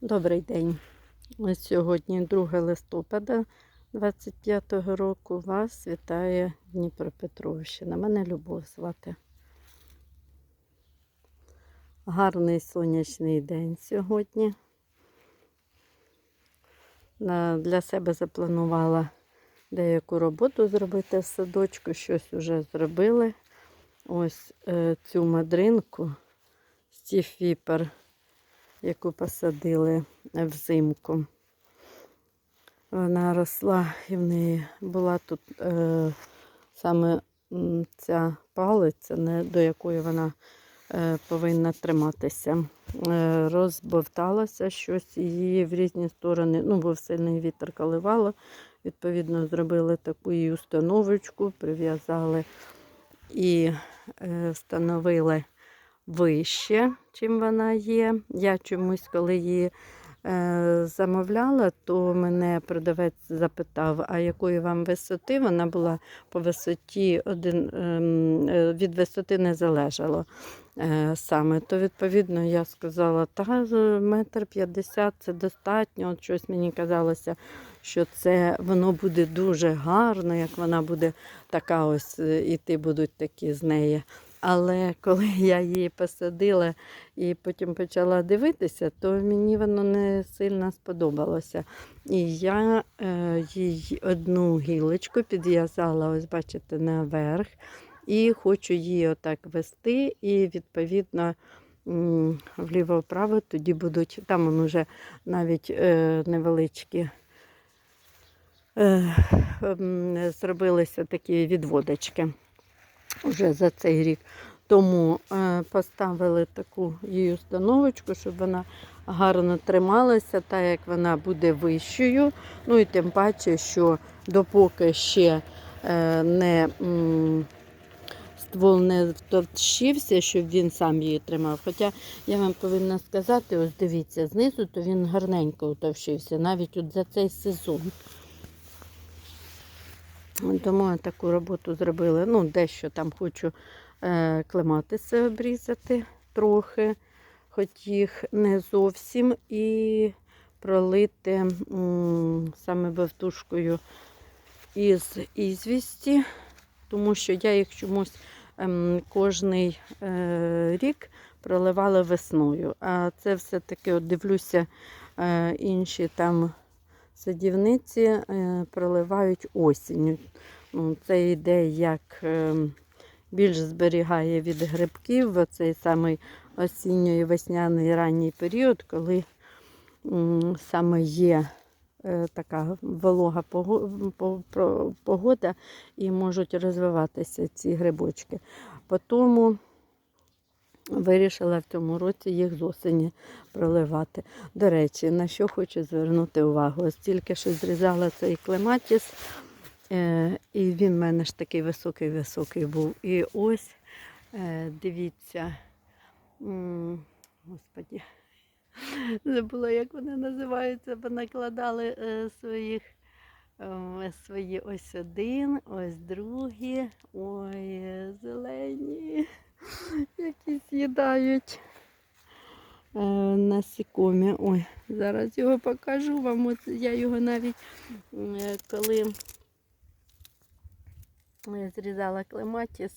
Добрий день. Сьогодні 2 листопада 25-го року. Вас вітає Дніпропетровщина. Мене Любов звати. Гарний сонячний день сьогодні. Для себе запланувала деяку роботу зробити в садочку. Щось вже зробили. Ось е, цю мадринку Стів Віпер яку посадили взимку. Вона росла і в неї була тут е, саме ця палиця, не, до якої вона е, повинна триматися. Е, розбовталося щось її в різні сторони, ну, бо сильний вітер коливало. Відповідно, зробили таку її установочку, прив'язали і е, встановили вище, чим вона є. Я чомусь, коли її е, замовляла, то мене продавець запитав, а якої вам висоти? Вона була по висоті один, ем, е, від висоти не залежало е, саме. То відповідно я сказала, та метр п'ятдесят це достатньо. От щось мені казалося, що це воно буде дуже гарно, як вона буде така ось, е, іти будуть такі з неї. Але коли я її посадила і потім почала дивитися, то мені воно не сильно сподобалося. І я е, їй одну гілочку підв'язала, ось бачите, наверх. І хочу її отак вести, і відповідно вліво-вправо тоді будуть, там уже навіть е, невеличкі е, зробилися такі відводочки вже за цей рік. Тому е, поставили таку її установочку, щоб вона гарно трималася, так як вона буде вищою. Ну і тим паче, що допоки ще е, не ствол не втовщився, щоб він сам її тримав. Хоча я вам повинна сказати, ось дивіться, знизу то він гарненько втовщився, навіть от за цей сезон. Тому я таку роботу зробили. Ну, дещо там хочу е, клематиси обрізати трохи, хоч їх не зовсім, і пролити м, саме вовтушкою із ізвісті, тому що я їх чомусь ем, кожний е, рік проливала весною. А це все-таки дивлюся е, інші там садівниці е, проливають осінню. Ну, Це йде як е, більш зберігає від грибків цей самий осінньо весняний ранній період, коли саме є е, така волога погода і можуть розвиватися ці грибочки. По тому Вирішила в цьому році їх з осені проливати. До речі, на що хочу звернути увагу. Ось тільки що зрізала цей клематіс, е, і він в мене ж такий високий-високий був. І ось, е, дивіться, господі, забула, як вони називаються, бо накладали е, своїх. Свої ось один, ось другі, ой, зелені які з'їдають е, насікомі. Ой, зараз його покажу вам. От я його навіть е, коли зрізала клематіс,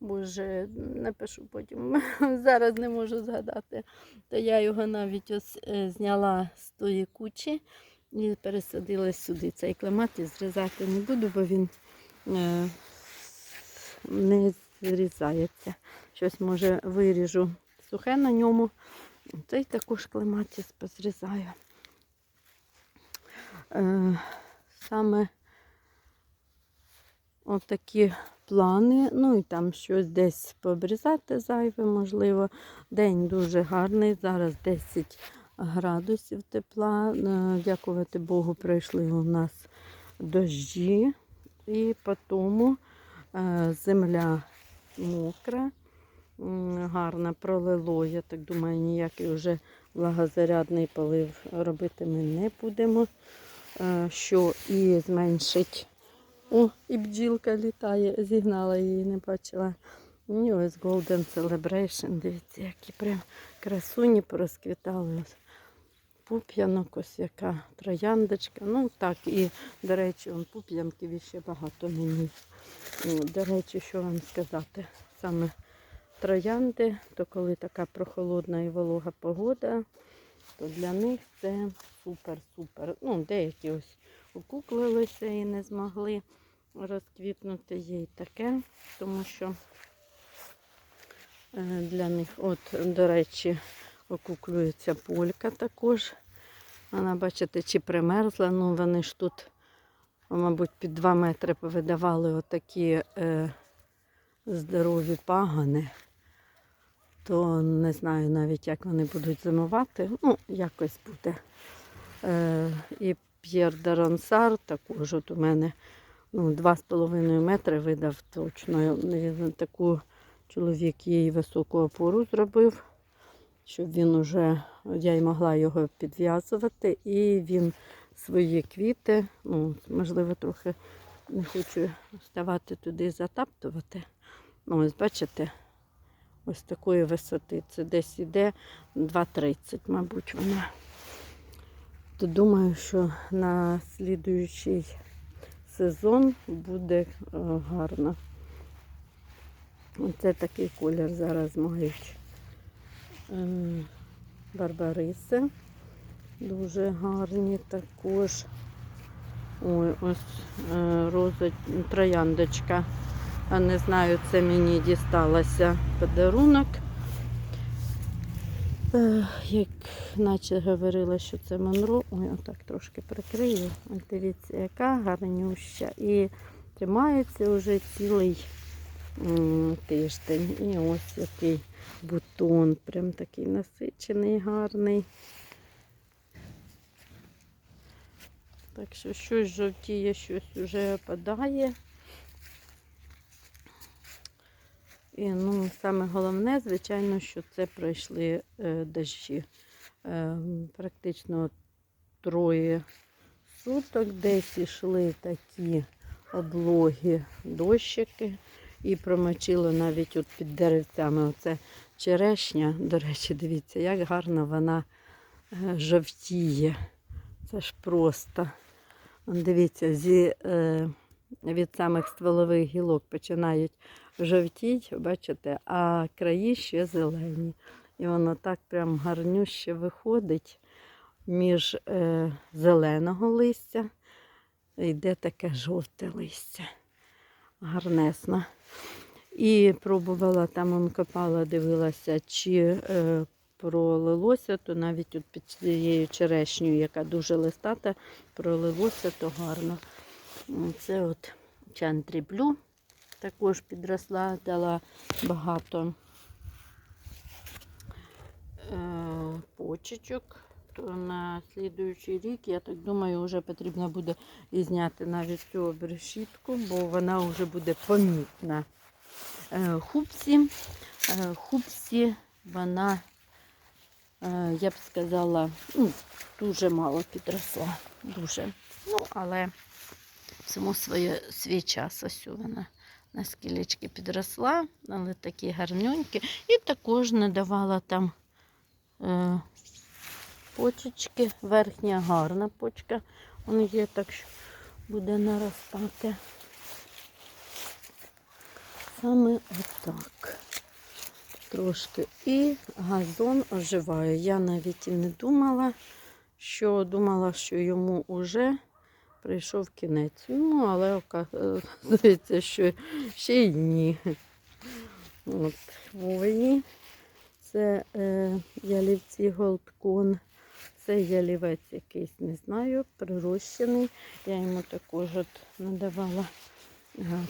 боже, напишу потім, зараз не можу згадати, то я його навіть ось е, зняла з тої кучі і пересадила сюди. Цей клематіс зрізати не буду, бо він не зрізається. Щось, може, виріжу сухе на ньому. Цей також клематіс позрізаю. Е, саме отакі плани. Ну і там щось десь пообрізати зайве, можливо. День дуже гарний. Зараз 10 градусів тепла. Е, Дякувати Богу, пройшли у нас дощі. І по тому е, земля мокра, гарно пролило. Я так думаю, ніякий вже влагозарядний полив робити ми не будемо. Е, Що і зменшить. О, і бджілка літає, зігнала її, не бачила. І ось Golden Celebration. Дивіться, які прям красуні порозквітали. Пуп'янок, ось яка трояндочка. Ну так, і, до речі, он пуп'янків ще багато мені. Ну, До речі, що вам сказати? Саме троянди, то коли така прохолодна і волога погода, то для них це супер-супер. Ну, деякі ось окуклилися і не змогли розквітнути. Є й таке, тому що е, для них, от, до речі, окуклюється полька також. Вона, бачите, чи примерзла. Ну, вони ж тут, мабуть, під 2 метри повидавали отакі е, здорові пагани. То не знаю навіть, як вони будуть зимувати. Ну, якось буде. Е, і П'єр Дарансар також от у мене ну, 2,5 метри видав точно. Він таку чоловік їй високу опору зробив, щоб він уже, я й могла його підв'язувати, і він свої квіти, ну, можливо, трохи не хочу ставати туди затаптувати. Ну, ось бачите, ось такої висоти. Це десь іде 2,30, мабуть, вона. То думаю, що на слідуючий сезон буде е, гарно. Оце такий колір зараз мають барбариси. Дуже гарні також. Ой, ось е, роза трояндочка. А не знаю, це мені дісталося подарунок. Е, Як наче говорила, що це Монро. Ой, отак трошки прикрию. Дивіться, яка гарнюща. І тримається вже цілий тиждень. І ось який бутон. Прям такий насичений, гарний. Так що щось жовтіє, щось вже опадає. І ну, саме головне, звичайно, що це пройшли е, дощі. Е, практично троє суток десь ішли такі облогі дощики і промочило навіть от під деревцями. Оце черешня, до речі, дивіться, як гарно вона е, жовтіє. Це ж просто. Дивіться, зі, е, від самих стволових гілок починають жовтіть, бачите, а краї ще зелені. І воно так прям гарнюще виходить між е, зеленого листя. Йде таке жовте листя. Гарнесно. І пробувала там, он копала, дивилася, чи е, пролилося, то навіть от під цією черешнею, яка дуже листата, пролилося, то гарно. Це от Чантрі Блю також підросла, дала багато е, почечок. На слідуючий рік, я так думаю, вже потрібно буде і зняти навіть цю обрешітку, бо вона вже буде помітна. Е, хупсі, е, хупсі вона, е, я б сказала, ну, дуже мало підросла. Дуже. Ну, але всьому своє, свій час ось вона на скілечки підросла, але такі гарнюнькі. І також надавала там е, почечки. Верхня гарна почка. Вона є так, що буде наростати. Саме отак. Трошки. І газон оживає. Я навіть і не думала, що думала, що йому вже прийшов кінець. Ну, але оказується, що ще й ні. От, хвойні. Це е, ялівці голдкон. Це ялівець якийсь, не знаю, прирощений. Я йому також от надавала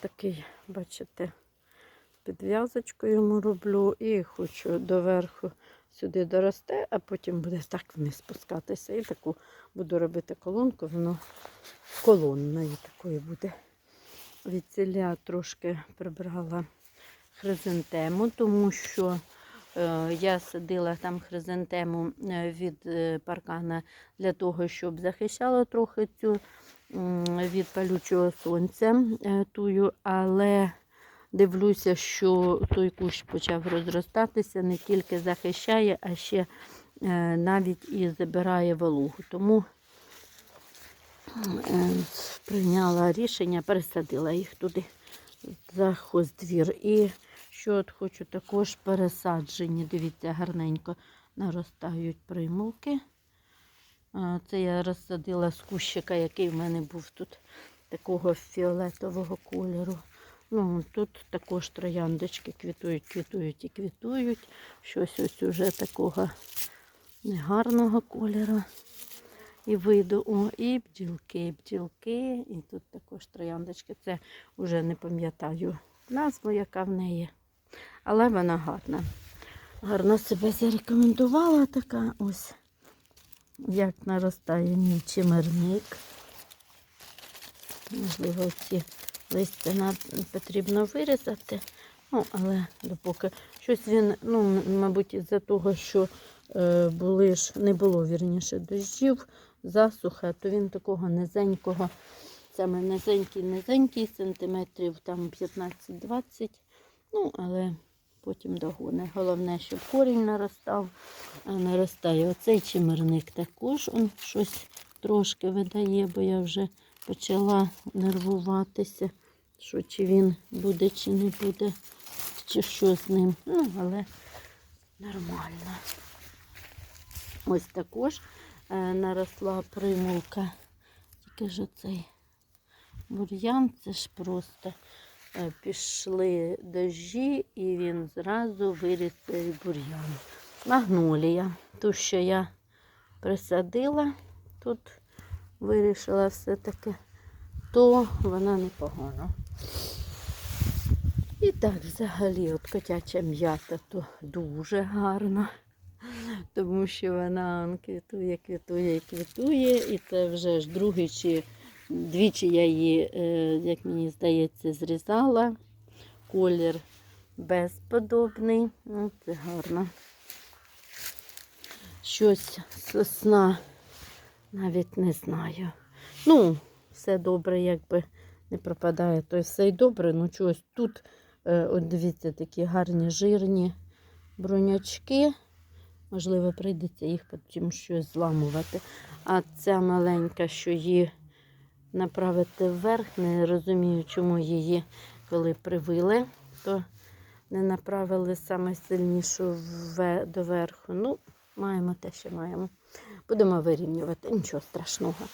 такий, бачите, підв'язочку йому роблю і хочу доверху сюди доросте, а потім буде так вниз спускатися. І таку буду робити колонку, воно колонною такою буде. Від ціля трошки прибрала хризантему, тому що е, я садила там хризантему е, від е, паркана для того, щоб захищала трохи цю від палючого сонця е, тую, але дивлюся, що той кущ почав розростатися, не тільки захищає, а ще е, навіть і забирає вологу. Тому е, прийняла рішення, пересадила їх туди за хоздвір. І що от хочу також пересаджені. Дивіться, гарненько наростають примулки. Це я розсадила з кущика, який в мене був тут такого фіолетового кольору. Ну, тут також трояндочки квітують, квітують і квітують. Щось ось уже такого негарного кольору. І виду. О, і бджілки, бджілки. І тут також трояндочки. Це вже не пам'ятаю назву, яка в неї. Але вона гарна. Гарно себе зарекомендувала така ось. Як наростає мій чимерник. Можливо, ці листя потрібно вирізати. Ну, але допоки щось він, ну, мабуть, із-за того, що е, були ж, не було вірніше дощів, засуха, то він такого низенького, саме низенький, низенький, сантиметрів там 15-20. Ну, але потім догоне. Головне, щоб корінь наростав, а наростає. Оцей чимерник також он щось трошки видає, бо я вже почала нервуватися, що чи він буде, чи не буде, чи що з ним. Ну, але нормально. Ось також е, наросла примулка. Тільки ж оцей бур'ян, це ж просто пішли дощі, і він зразу виріс цей бур'ян. Магнолія. Ту, що я присадила, тут вирішила все-таки, то вона непогана. І так, взагалі, от котяча м'ята то дуже гарна, тому що вона квітує, квітує квітує. І це вже ж другий чи двічі я її, е, як мені здається, зрізала. Колір безподобний. Ну, це гарно. Щось сосна навіть не знаю. Ну, все добре, якби не пропадає, то все й добре. Ну, чогось тут, е, от дивіться, такі гарні жирні бронячки. Можливо, прийдеться їх потім щось зламувати. А ця маленька, що її направити вверх, не розумію, чому її, коли привили, то не направили саме сильнішу доверху. Ну, маємо те, що маємо. Будемо вирівнювати, нічого страшного.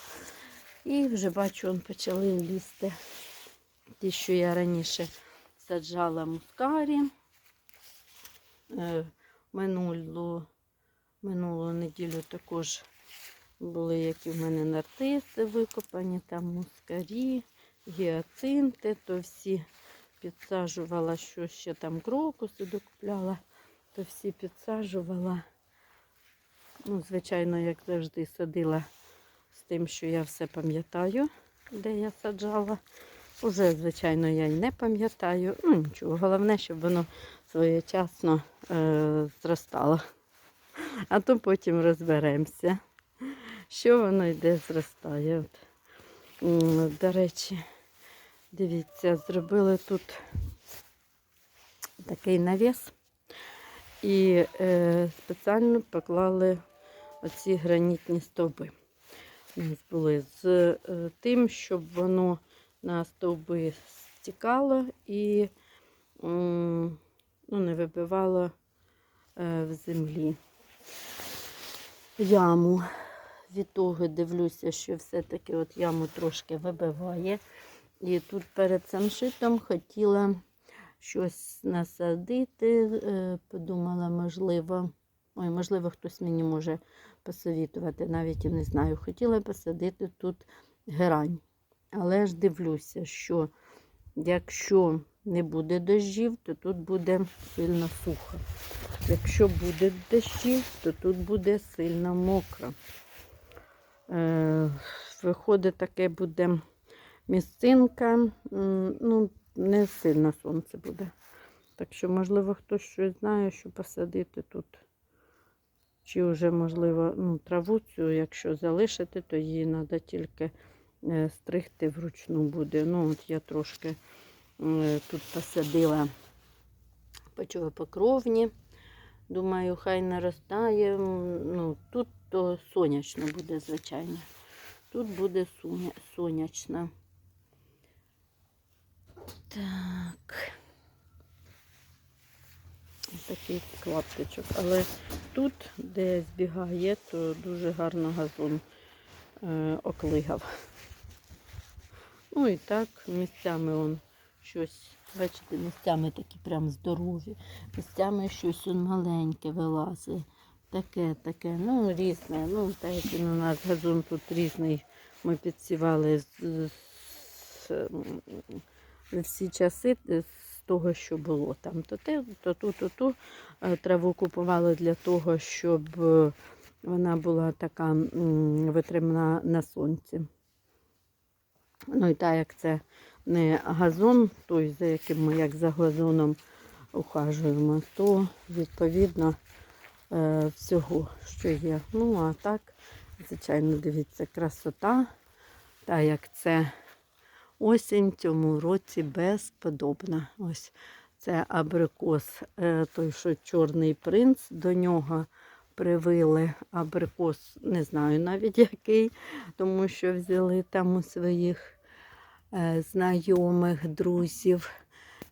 І вже бачу, он почали лізти ті, що я раніше саджала мускарі. Е, Минулу, минулу неділю також були, які в мене нартиси викопані, там мускарі, гіацинти, то всі підсаджувала, що ще там крокуси докупляла, то всі підсаджувала. Ну, звичайно, як завжди, садила з тим, що я все пам'ятаю, де я саджала. Уже, звичайно, я й не пам'ятаю. Ну, нічого, головне, щоб воно своєчасно е, зростало. А то потім розберемося, що воно йде зростає. От. До речі, дивіться, зробили тут такий навіс і е, спеціально поклали оці гранітні стовби. У нас були з е, тим, щоб воно на стовби стікало і м, ну, не вибивало е, в землі яму. Від того дивлюся, що все-таки от яму трошки вибиває. І тут перед самшитом хотіла щось насадити. е, Подумала, можливо, ой, можливо, хтось мені може посовітувати, навіть і не знаю. Хотіла посадити тут герань. Але ж дивлюся, що якщо не буде дощів, то тут буде сильно сухо. Якщо буде дощі, то тут буде сильно мокро. Е, виходить, таке буде місцинка, ну, не сильно сонце буде. Так що, можливо, хтось щось знає, що посадити тут. Чи вже, можливо, ну, траву цю, якщо залишити, то її треба тільки е, стригти вручну буде. Ну, от я трошки е, тут посадила почвопокровні. Думаю, хай наростає. Ну, тут то сонячно буде, звичайно. Тут буде сонячно. Так. Такий клаптичок. Але тут, де збігає, то дуже гарно газон е, оклигав. Ну і так, місцями он щось, бачите, місцями такі прям здорові, місцями щось маленьке вилазить. Таке, таке, ну різне. Ну, так як він у нас газон тут різний. Ми підсівали всі часи з того, що було там. То те, то ту, то ту. Е, Траву купували для того, щоб е, вона була така витримана на сонці. Ну і так як це не газон, той, за яким ми як за газоном ухажуємо, то відповідно е, всього, що є. Ну, а так, звичайно, дивіться, красота. Так як це осінь цьому році безподобна. Ось це абрикос, е, той, що чорний принц, до нього привили абрикос, не знаю навіть який, тому що взяли там у своїх знайомих, друзів.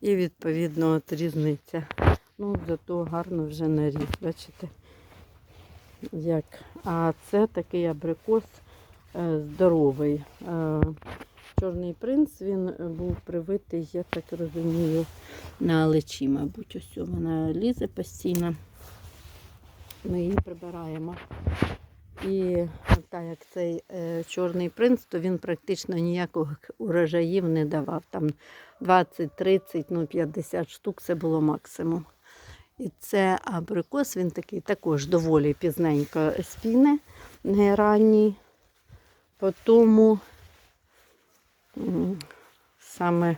І відповідно от різниця. Ну, зато гарно вже наріс, бачите? Як. А це такий абрикос е, здоровий. Е, Чорний принц він був привитий, я так розумію, на лечі, мабуть, ось вона лізе постійно. Ми її прибираємо. І так як цей е, чорний принц, то він практично ніяких урожаїв не давав. Там 20, 30, ну 50 штук це було максимум. І це абрикос, він такий також доволі пізненько спіне, не ранній. По тому саме,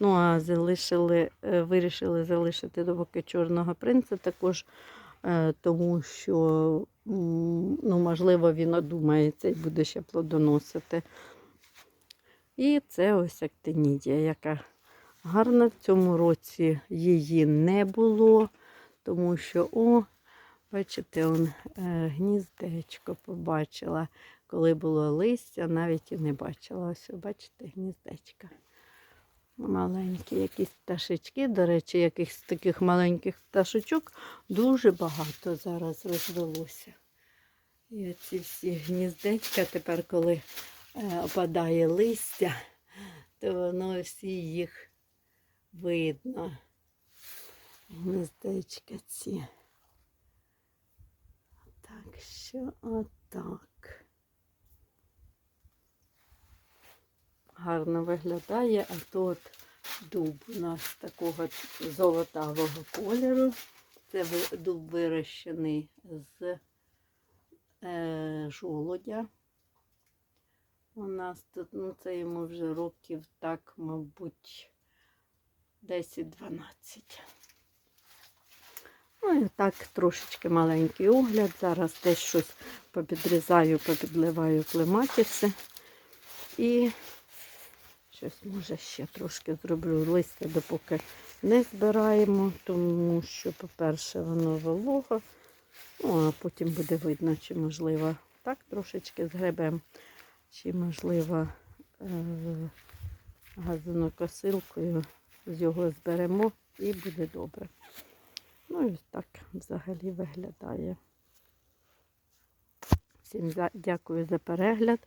ну а залишили, е, вирішили залишити довоки чорного принца також, е, тому що, ну, можливо, він одумається і буде ще плодоносити. І це ось актинідія, яка гарна. В цьому році її не було, тому що, о, бачите, он, е, гніздечко побачила. Коли було листя, навіть і не бачила. Ось, бачите, гніздечка. Маленькі якісь пташечки. До речі, якихось таких маленьких пташечок дуже багато зараз розвелося. І оці всі гніздечка тепер, коли е, опадає листя, то воно всі їх видно. Гніздечка ці. Так що отак. Гарно виглядає, а тут дуб у нас такого золотавого кольору. Це дуб вирощений з е, жолудя. У нас тут, ну це йому вже років так, мабуть, 10-12. Ну і так, трошечки маленький огляд. Зараз десь щось попідрізаю, попідливаю клематіси. І щось, може, ще трошки зроблю листя, допоки не збираємо, тому що, по-перше, воно волого. Ну, а потім буде видно, чи можливо так трошечки згребем, чи можливо е- газонокосилкою з його зберемо і буде добре. Ну і так взагалі виглядає. Всім дякую за перегляд.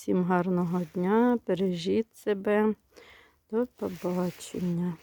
Всім гарного дня. Бережіть себе. До побачення.